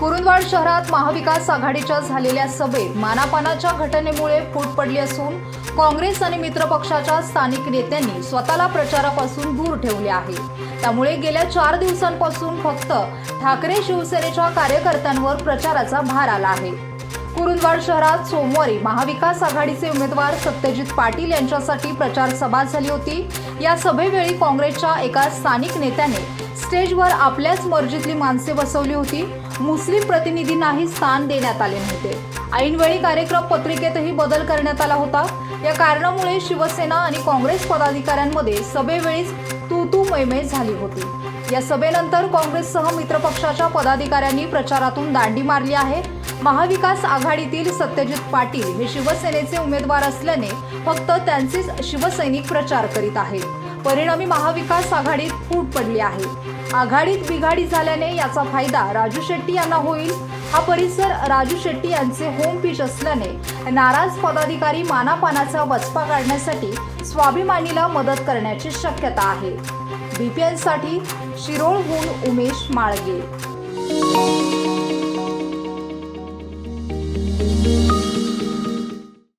कुरुंदवाड शहरात महाविकास आघाडीच्या झालेल्या सभेत मानापानाच्या घटनेमुळे फूट पडली असून काँग्रेस आणि मित्रपक्षाच्या स्थानिक नेत्यांनी स्वतःला प्रचारापासून दूर ठेवले आहे. त्यामुळे गेल्या चार दिवसांपासून फक्त ठाकरे शिवसेनेच्या कार्यकर्त्यांवर प्रचाराचा भार आला आहे. कुरुंदवाड शहरात सोमवारी महाविकास आघाडीचे उमेदवार सत्यजित पाटील यांच्यासाठी प्रचार सभा झाली होती. या सभेवेळी काँग्रेसच्या एका स्थानिक नेत्याने स्टेजवर आपल्याच मर्जीतली माणसे बसवली होती. मुस्लिम प्रतिनिधींनाही स्थान देण्यात आले नव्हते. ऐनवेळी कार्यक्रम पत्रिकेतही बदल करण्यात आला होता. या कारणामुळे शिवसेना आणि काँग्रेस पदाधिकाऱ्यांमध्ये सभेवेळीच तू तू झाली होती. या सभेनंतर काँग्रेससह मित्रपक्षाच्या पदाधिकाऱ्यांनी प्रचारातून दांडी मारली आहे. महाविकास आघाडीतील सत्यजित पाटील हे शिवसेनेचे उमेदवार असल्याने फक्त त्यांचेच शिवसैनिक प्रचार करीत आहेत. परिणामी महाविकास आघाडीत फूट पडली आहे. आघाडीत बिघाडी झाल्याने याचा फायदा राजू शेट्टी यांना होईल. हा परिसर राजू शेट्टी यांचे होम पिच असल्याने नाराज पदाधिकारी मानापानाचा वचपा काढण्यासाठी स्वाभिमानीला मदत करण्याची शक्यता आहे. बीपीएनसाठी शिरोळहून उमेश माळगे.